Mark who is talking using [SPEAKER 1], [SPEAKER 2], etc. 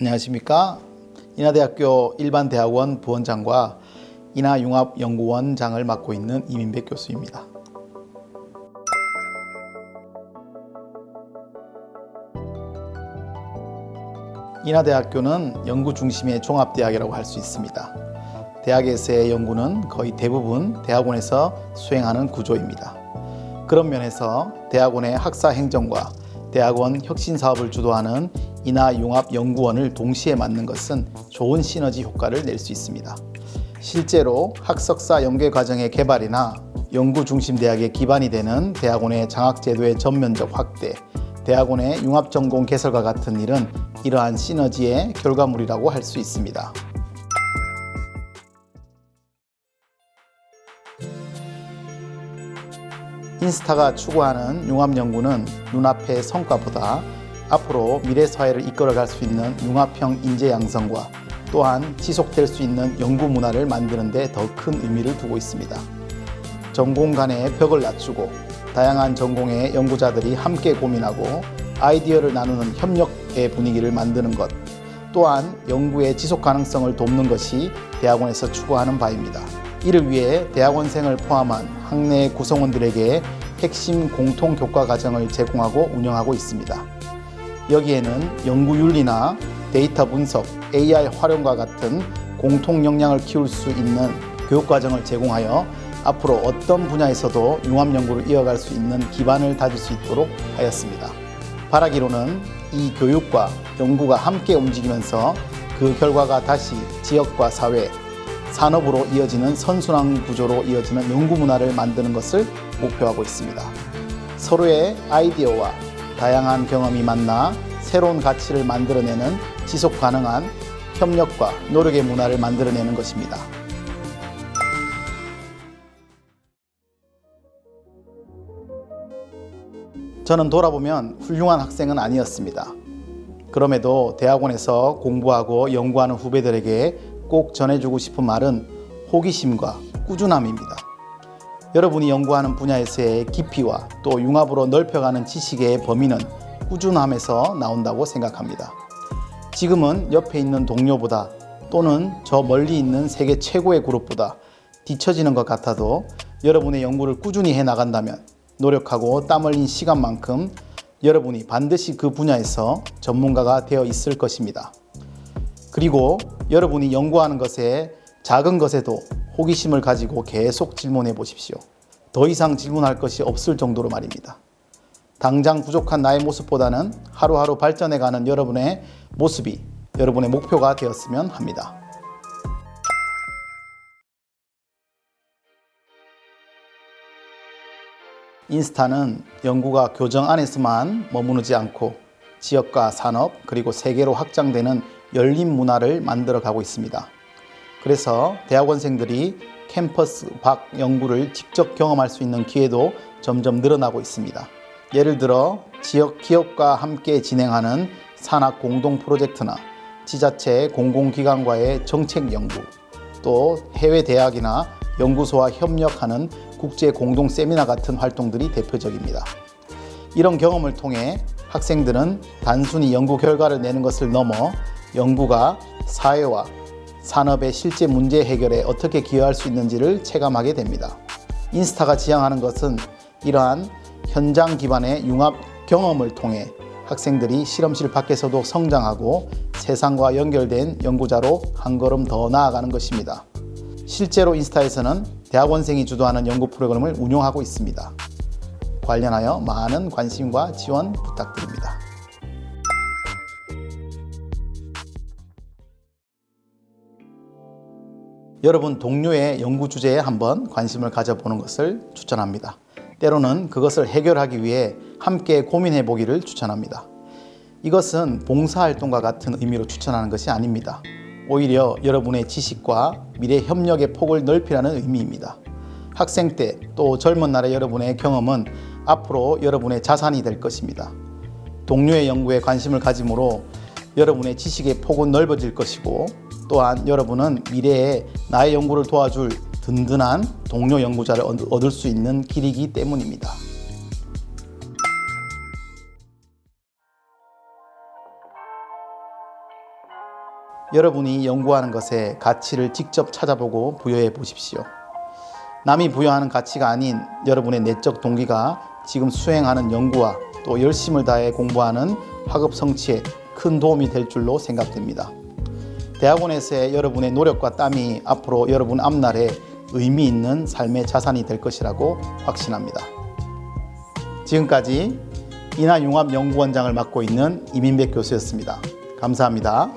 [SPEAKER 1] 안녕하십니까. 인하대학교 일반대학원 부원장과 인하융합연구원장을 맡고 있는 이민백 교수입니다. 인하대학교는 연구 중심의 종합대학이라고 할 수 있습니다. 대학에서의 연구는 거의 대부분 대학원에서 수행하는 구조입니다. 그런 면에서 대학원의 학사 행정과 대학원 혁신 사업을 주도하는 인하융합연구원을 동시에 맡는 것은 좋은 시너지 효과를 낼 수 있습니다. 실제로 학석사 연계 과정의 개발이나 연구 중심 대학의 기반이 되는 대학원의 장학 제도의 전면적 확대, 대학원의 융합 전공 개설과 같은 일은 이러한 시너지의 결과물이라고 할 수 있습니다. 인스타가 추구하는 융합 연구는 눈앞의 성과보다 앞으로 미래 사회를 이끌어갈 수 있는 융합형 인재 양성과 또한 지속될 수 있는 연구 문화를 만드는 데 더 큰 의미를 두고 있습니다. 전공 간의 벽을 낮추고 다양한 전공의 연구자들이 함께 고민하고 아이디어를 나누는 협력의 분위기를 만드는 것 또한 연구의 지속 가능성을 돕는 것이 대학원에서 추구하는 바입니다. 이를 위해 대학원생을 포함한 학내 구성원들에게 핵심 공통 교과 과정을 제공하고 운영하고 있습니다. 여기에는 연구윤리나 데이터 분석, AI 활용과 같은 공통 역량을 키울 수 있는 교육 과정을 제공하여 앞으로 어떤 분야에서도 융합 연구를 이어갈 수 있는 기반을 다질 수 있도록 하였습니다. 바라기로는 이 교육과 연구가 함께 움직이면서 그 결과가 다시 지역과 사회, 산업으로 이어지는 선순환 구조로 이어지는 연구 문화를 만드는 것을 목표하고 있습니다. 서로의 아이디어와 다양한 경험이 만나 새로운 가치를 만들어내는 지속 가능한 협력과 노력의 문화를 만들어내는 것입니다. 저는 돌아보면 훌륭한 학생은 아니었습니다. 그럼에도 대학원에서 공부하고 연구하는 후배들에게 꼭 전해주고 싶은 말은 호기심과 꾸준함입니다. 여러분이 연구하는 분야에서의 깊이와 또 융합으로 넓혀가는 지식의 범위는 꾸준함에서 나온다고 생각합니다. 지금은 옆에 있는 동료보다 또는 저 멀리 있는 세계 최고의 그룹보다 뒤처지는 것 같아도 여러분의 연구를 꾸준히 해 나간다면 노력하고 땀 흘린 시간만큼 여러분이 반드시 그 분야에서 전문가가 되어 있을 것입니다. 그리고 여러분이 연구하는 것에 작은 것에도 호기심을 가지고 계속 질문해 보십시오. 더 이상 질문할 것이 없을 정도로 말입니다. 당장 부족한 나의 모습보다는 하루하루 발전해가는 여러분의 모습이 여러분의 목표가 되었으면 합니다. 인스타는 연구가 교정 안에서만 머무르지 않고 지역과 산업 그리고 세계로 확장되는 열린 문화를 만들어 가고 있습니다. 그래서 대학원생들이 캠퍼스 밖 연구를 직접 경험할 수 있는 기회도 점점 늘어나고 있습니다. 예를 들어 지역 기업과 함께 진행하는 산학 공동 프로젝트나 지자체 공공기관과의 정책 연구, 또 해외 대학이나 연구소와 협력하는 국제 공동 세미나 같은 활동들이 대표적입니다. 이런 경험을 통해 학생들은 단순히 연구 결과를 내는 것을 넘어 연구가 사회와 산업의 실제 문제 해결에 어떻게 기여할 수 있는지를 체감하게 됩니다. 인스타가 지향하는 것은 이러한 현장 기반의 융합 경험을 통해 학생들이 실험실 밖에서도 성장하고 세상과 연결된 연구자로 한 걸음 더 나아가는 것입니다. 실제로 인스타에서는 대학원생이 주도하는 연구 프로그램을 운영하고 있습니다. 관련하여 많은 관심과 지원 부탁드립니다. 여러분 동료의 연구 주제에 한번 관심을 가져보는 것을 추천합니다. 때로는 그것을 해결하기 위해 함께 고민해 보기를 추천합니다. 이것은 봉사활동과 같은 의미로 추천하는 것이 아닙니다. 오히려 여러분의 지식과 미래 협력의 폭을 넓히라는 의미입니다. 학생 때 또 젊은 날의 여러분의 경험은 앞으로 여러분의 자산이 될 것입니다. 동료의 연구에 관심을 가짐으로 여러분의 지식의 폭은 넓어질 것이고 또한 여러분은 미래에 나의 연구를 도와줄 든든한 동료 연구자를 얻을 수 있는 길이기 때문입니다. 여러분이 연구하는 것에 가치를 직접 찾아보고 부여해 보십시오. 남이 부여하는 가치가 아닌 여러분의 내적 동기가 지금 수행하는 연구와 또 열심을 다해 공부하는 학업 성취에 큰 도움이 될 줄로 생각됩니다. 대학원에서의 여러분의 노력과 땀이 앞으로 여러분 앞날에 의미 있는 삶의 자산이 될 것이라고 확신합니다. 지금까지 인하융합연구원장을 맡고 있는 이민백 교수였습니다. 감사합니다.